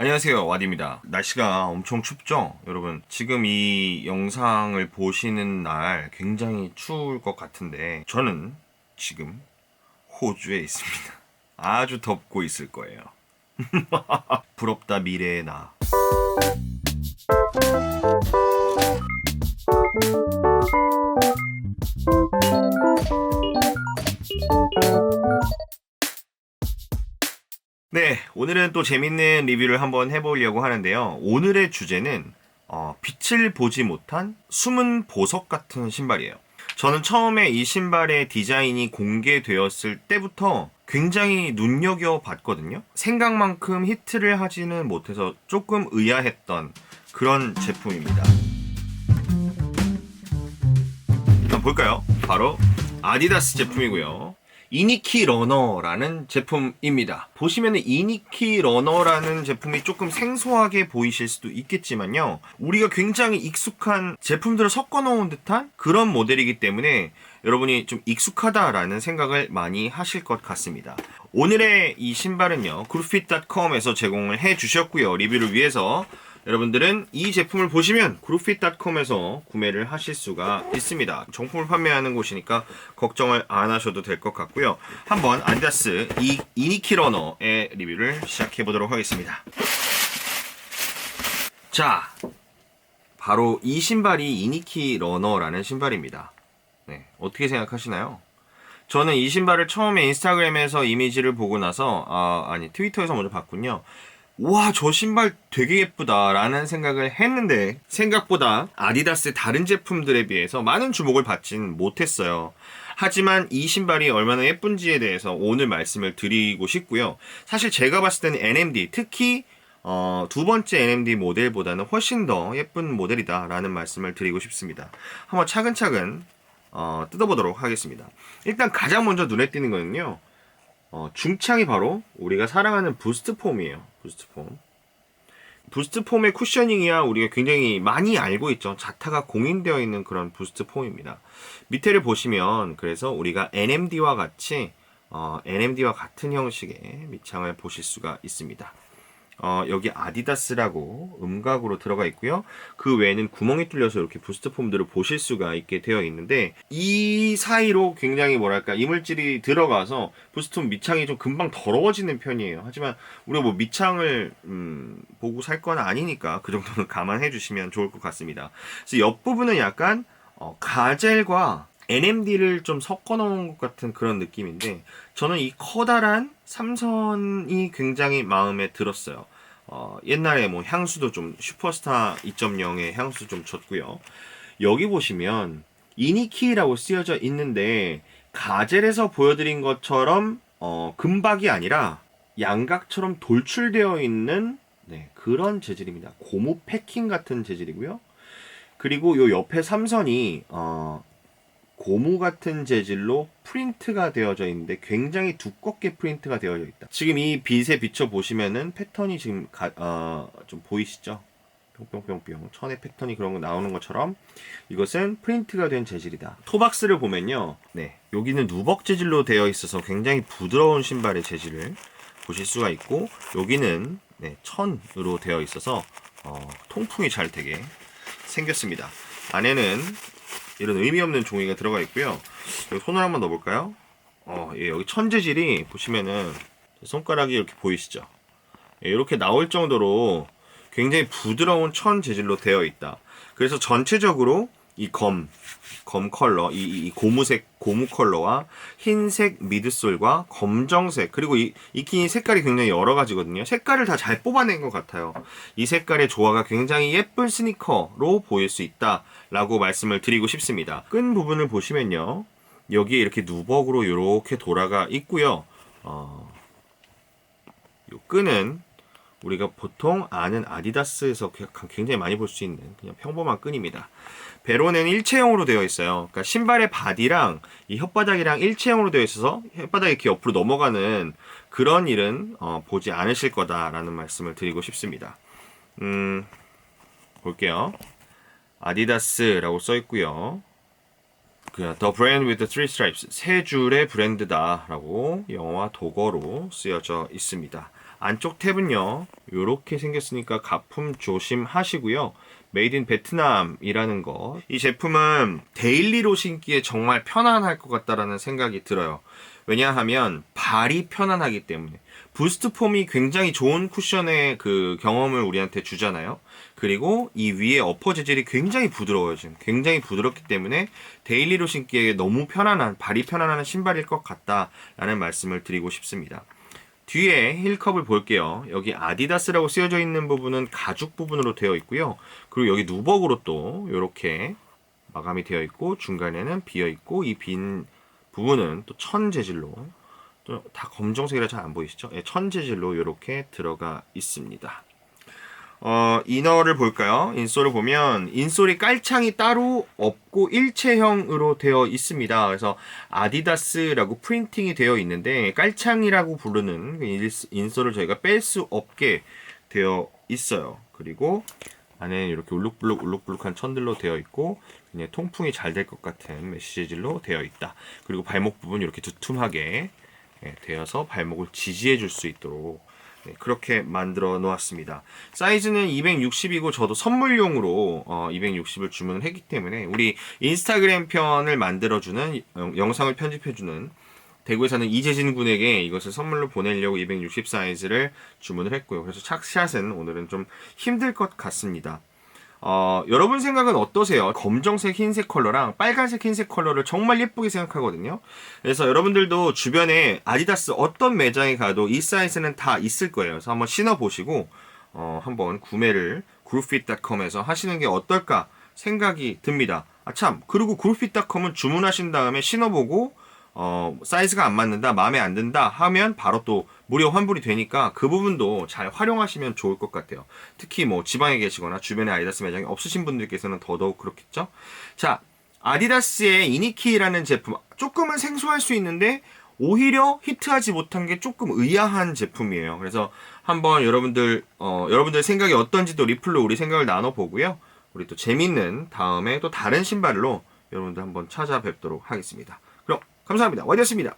안녕하세요 와디입니다. 날씨가 엄청 춥죠? 여러분 지금 이 영상을 보시는 날 굉장히 추울 것 같은데 저는 지금 호주에 있습니다. 아주 덥고 있을 거예요. 부럽다 미래의 나 네, 오늘은 또 재밌는 리뷰를 한번 해보려고 하는데요. 오늘의 주제는 어, 빛을 보지 못한 숨은 보석 같은 신발이에요. 저는 처음에 이 신발의 디자인이 공개되었을 때부터 굉장히 눈여겨봤거든요. 생각만큼 히트를 하지는 못해서 조금 의아했던 그런 제품입니다. 한번 볼까요? 바로 아디다스 제품이고요. 이니키 러너라는 제품입니다. 보시면 이니키 러너라는 제품이 조금 생소하게 보이실 수도 있겠지만요. 우리가 굉장히 익숙한 제품들을 섞어 놓은 듯한 그런 모델이기 때문에 여러분이 좀 익숙하다라는 생각을 많이 하실 것 같습니다. 오늘의 이 신발은요, 그룹핏.com에서 제공을 해 주셨고요. 리뷰를 위해서 여러분들은 이 제품을 보시면 그룹핏.com에서 구매를 하실 수가 있습니다. 정품을 판매하는 곳이니까 걱정을 안 하셔도 될 것 같고요. 한번 아디다스 이 이니키 러너의 리뷰를 시작해 보도록 하겠습니다. 자, 바로 이 신발이 이니키 러너라는 신발입니다. 네, 어떻게 생각하시나요? 저는 이 신발을 처음에 인스타그램에서 이미지를 보고 나서 아, 아니 트위터에서 먼저 봤군요. 와, 저 신발 되게 예쁘다라는 생각을 했는데 생각보다 아디다스의 다른 제품들에 비해서 많은 주목을 받진 못했어요. 하지만 이 신발이 얼마나 예쁜지에 대해서 오늘 말씀을 드리고 싶고요. 사실 제가 봤을 때는 NMD, 특히 어, 두 번째 NMD 모델보다는 훨씬 더 예쁜 모델이다라는 말씀을 드리고 싶습니다. 한번 차근차근 어, 뜯어보도록 하겠습니다. 일단 가장 먼저 눈에 띄는 거는요. 어, 중창이 바로 우리가 사랑하는 부스트 폼이에요. 부스트 폼. 부스트 폼의 쿠셔닝이야 우리가 굉장히 많이 알고 있죠. 자타가 공인되어 있는 그런 부스트 폼입니다. 밑에를 보시면 그래서 우리가 NMD와 같이 어, NMD와 같은 형식의 밑창을 보실 수가 있습니다. 어, 여기 아디다스라고 음각으로 들어가 있고요. 그 외에는 구멍이 뚫려서 이렇게 부스트 폼들을 보실 수가 있게 되어 있는데 이 사이로 굉장히 뭐랄까 이물질이 들어가서 부스트 폼 밑창이 좀 금방 더러워지는 편이에요. 하지만 우리가 뭐 밑창을 음, 보고 살 건 아니니까 그 정도는 감안해 주시면 좋을 것 같습니다. 그래서 옆 부분은 약간 어, 가젤과 NMD를 좀 섞어 놓은 것 같은 그런 느낌인데 저는 이 커다란 삼선이 굉장히 마음에 들었어요. 어, 옛날에 뭐 향수도 좀 슈퍼스타 2.0의 향수 좀 줬고요. 여기 보시면 이니키라고 쓰여져 있는데 가젤에서 보여드린 것처럼 어, 금박이 아니라 양각처럼 돌출되어 있는 네, 그런 재질입니다. 고무 패킹 같은 재질이고요. 그리고 요 옆에 삼선이 어, 고무 같은 재질로 프린트가 되어져 있는데 굉장히 두껍게 프린트가 되어져 있다. 지금 이 빛에 비춰 보시면은 패턴이 지금 가, 어, 좀 보이시죠? 뿅뿅뿅뿅 천의 패턴이 그런 거 나오는 것처럼 이것은 프린트가 된 재질이다. 토박스를 보면요, 네 여기는 누벅 재질로 되어 있어서 굉장히 부드러운 신발의 재질을 보실 수가 있고 여기는 네, 천으로 되어 있어서 어, 통풍이 잘 되게 생겼습니다. 안에는 이런 의미 없는 종이가 들어가 있고요. 여기 손을 한번 넣어볼까요? 어, 예, 여기 천재질이 보시면은 손가락이 이렇게 보이시죠? 예, 이렇게 나올 정도로 굉장히 부드러운 천 재질로 되어 있다. 그래서 전체적으로 이 검, 검 컬러, 이, 이 고무색, 고무 컬러와 흰색 미드솔과 검정색, 그리고 이, 이키 색깔이 굉장히 여러 가지거든요. 색깔을 다 잘 뽑아낸 것 같아요. 이 색깔의 조화가 굉장히 예쁜 스니커로 보일 수 있다. 라고 말씀을 드리고 싶습니다. 끈 부분을 보시면요. 여기에 이렇게 누벅으로 이렇게 돌아가 있고요. 어, 이 끈은 우리가 보통 아는 아디다스에서 굉장히 많이 볼 수 있는 그냥 평범한 끈입니다. 베로는 일체형으로 되어 있어요. 그러니까 신발의 바디랑 이 혓바닥이랑 일체형으로 되어 있어서 혓바닥이 이렇게 옆으로 넘어가는 그런 일은 어, 보지 않으실 거다라는 말씀을 드리고 싶습니다. 음, 볼게요. 아디다스라고 써 있고요. 그 The Brand with the Three Stripes 세 줄의 브랜드다라고 영어와 독어로 쓰여져 있습니다. 안쪽 탭은요 이렇게 생겼으니까 가품 조심하시고요. 메이드 인 베트남이라는 거. 이 제품은 데일리로 신기에 정말 편안할 것 같다라는 생각이 들어요. 왜냐하면 발이 편안하기 때문에 부스트 폼이 굉장히 좋은 쿠션의 그 경험을 우리한테 주잖아요. 그리고 이 위에 어퍼 재질이 굉장히 부드러워요. 지금 굉장히 부드럽기 때문에 데일리로 신기에 너무 편안한 발이 편안한 신발일 것 같다라는 말씀을 드리고 싶습니다. 뒤에 힐컵을 볼게요. 여기 아디다스라고 쓰여져 있는 부분은 가죽 부분으로 되어 있고요. 그리고 여기 누벅으로 또 이렇게 마감이 되어 있고 중간에는 비어 있고 이 빈 부분은 또 천 재질로 또 다 검정색이라 잘 안 보이시죠? 예, 천 재질로 이렇게 들어가 있습니다. 어, 이너를 볼까요? 인솔을 보면 인솔이 깔창이 따로 없고 일체형으로 되어 있습니다. 그래서 아디다스라고 프린팅이 되어 있는데 깔창이라고 부르는 그 일- 인솔을 저희가 뺄 수 없게 되어 있어요. 그리고 안에 이렇게 울룩불룩 울룩불룩한 천들로 되어 있고 그냥 통풍이 잘 될 것 같은 메쉬 재질로 되어 있다. 그리고 발목 부분 이렇게 두툼하게 예, 되어서 발목을 지지해 줄 수 있도록 네, 그렇게 만들어 놓았습니다. 사이즈는 260이고 저도 선물용으로 어, 260을 주문을 했기 때문에 우리 인스타그램 편을 만들어주는 영- 영상을 편집해주는 대구에 사는 이재진 군에게 이것을 선물로 보내려고 260 사이즈를 주문을 했고요. 그래서 착샷은 오늘은 좀 힘들 것 같습니다. 어, 여러분 생각은 어떠세요? 검정색, 흰색 컬러랑 빨간색, 흰색 컬러를 정말 예쁘게 생각하거든요. 그래서 여러분들도 주변에 아디다스 어떤 매장에 가도 이 사이즈는 다 있을 거예요. 그래서 한번 신어보시고, 어, 한번 구매를 그룹핏닷컴에서 하시는 게 어떨까 생각이 듭니다. 아, 참. 그리고 그룹핏닷컴은 주문하신 다음에 신어보고, 어, 사이즈가 안 맞는다, 마음에 안 든다 하면 바로 또 무료 환불이 되니까 그 부분도 잘 활용하시면 좋을 것 같아요. 특히 뭐 지방에 계시거나 주변에 아디다스 매장이 없으신 분들께서는 더더욱 그렇겠죠. 자, 아디다스의 이니키라는 제품 조금은 생소할 수 있는데 오히려 히트하지 못한 게 조금 의아한 제품이에요. 그래서 한번 여러분들 어, 여러분들 생각이 어떤지도 리플로 우리 생각을 나눠 보고요. 우리 또 재밌는 다음에 또 다른 신발로 여러분들 한번 찾아뵙도록 하겠습니다. 감사합니다. 와이드였습니다.